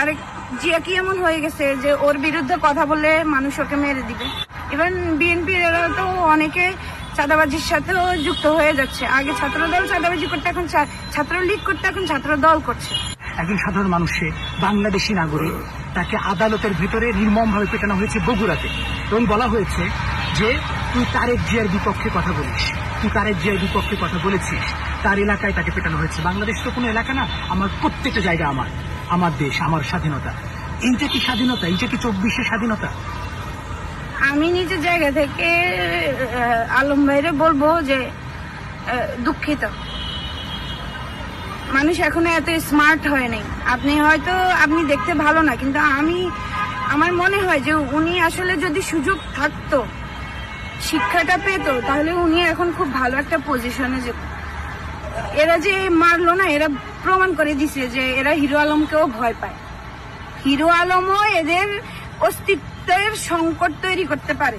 তারেক জিয়া কি এমন হয়ে গেছে যে ওর বিরুদ্ধে কথা বললে মানুষ ওকে মেরে দিবে? ইভেন বিএনপির এরা তো অনেকে চাঁদাবাজির সাথেও যুক্ত হয়ে যাচ্ছে। আগে ছাত্রদল চাঁদাবাজি করতে, এখন ছাত্রলীগ করতে, এখন ছাত্র দল করছে। একজন সাধারণ মানুষে বাংলাদেশি নাগরিক, তাকে আদালতের ভিতরে নির্মমভাবে পেটানো হয়েছে বগুড়াতে। এবং বলা হয়েছে যে, তুই তারেক জিয়ার বিপক্ষে কথা বলিস। তুই তারেক জিয়ার বিপক্ষে কথা বলেছিস। তার এলাকায় তাকে পেটানো হয়েছে। বাংলাদেশ তো কোনো এলাকা না, আমার প্রত্যেকটা জায়গা আমার। আমার দেশ, আমার স্বাধীনতা। এইটা কি স্বাধীনতা? এইটা কি চব্বিশের স্বাধীনতা? আমি নিজের জায়গা থেকে আলম ভাইরে বলব যে দুঃখিত। মানুষ এখনও এত স্মার্ট হয় নাই। আপনি হয়তো, আপনি দেখতে ভালো না, কিন্তু আমি, আমার মনে হয় যে উনি আসলে যদি সুযোগ থাকতো, শিক্ষাটা পেতো, তাহলে উনি এখন খুব ভালো একটা পজিশনে যেত এরা যে মারলো না, এরা প্রমাণ করে দিছে যে এরা হিরো আলমকেও ভয় পায়। হিরো আলমও এদের অস্তিত্বের সংকট তৈরি করতে পারে।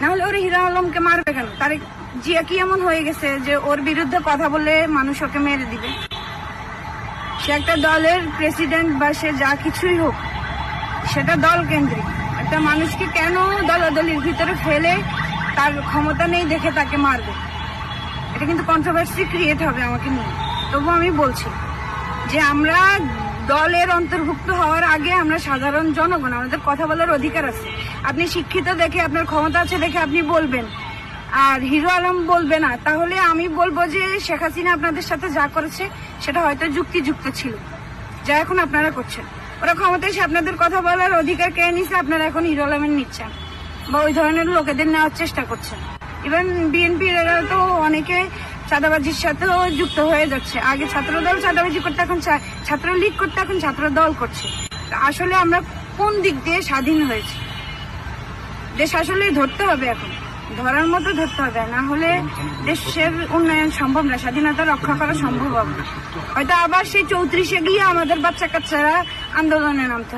না হলে ওরা হিরো আলমকে মারবে কেন? তার জিয়া কি এমন হয়ে গেছে যে ওর বিরুদ্ধে কথা বলে মানুষ ওকে মেরে দিবে? সে একটা দলের প্রেসিডেন্ট বা সে যা কিছুই হোক, সেটা দল কেন্দ্রিক। একটা মানুষকে কেন দলাদলির ভিতরে ফেলে তার ক্ষমতা নেই দেখে তাকে মারবে? এটা কিন্তু কন্ট্রোভার্সি ক্রিয়েট হবে আমাকে নিয়ে। তবু আমি বলছি যে আমরা দলের অন্তর্ভুক্ত হওয়ার আগে আমরা সাধারণ জনগণ, আমাদের কথা বলার অধিকার আছে। আপনি শিক্ষিত দেখে আপনার ক্ষমতা আছে দেখে আপনি বলবেন। আর হিরো আলম বলবে না, তাহলে আমি বলব যে শেখ হাসিনা আপনাদের সাথে যা করেছে, সেটা হয়তো যুক্তিযুক্ত ছিল। যা এখন আপনারা করছেন। ওরা ক্ষমতায় এসে আপনাদের কথা বলার অধিকার কেড়ে নিছে? আপনারা এখন হিরো আলমের নিচ্ছেন বা ওই ধরনের লোকেদের নেওয়ার চেষ্টা করছেন। ইভেন বিএনপির এরা তো অনেকে চাঁদাবাজির সাথেও যুক্ত হয়ে যাচ্ছে। আগে ছাত্রদল চাঁদাবাজি করতে, এখন ছাত্রলীগ করতে, এখন ছাত্র দল করছে আসলে আমরা কোন দিক দিয়ে স্বাধীন হয়েছি? দেশ আসলে ধরতে হবে এখন। ধরার মতো ধরতে হবে, না হলে দেশের উন্নয়ন সম্ভব না, স্বাধীনতা রক্ষা করা সম্ভব হবে না। হয়তো আবার সেই চৌত্রিশে গিয়ে আমাদের বাচ্চা কাচ্চারা আন্দোলনে নামতে হবে।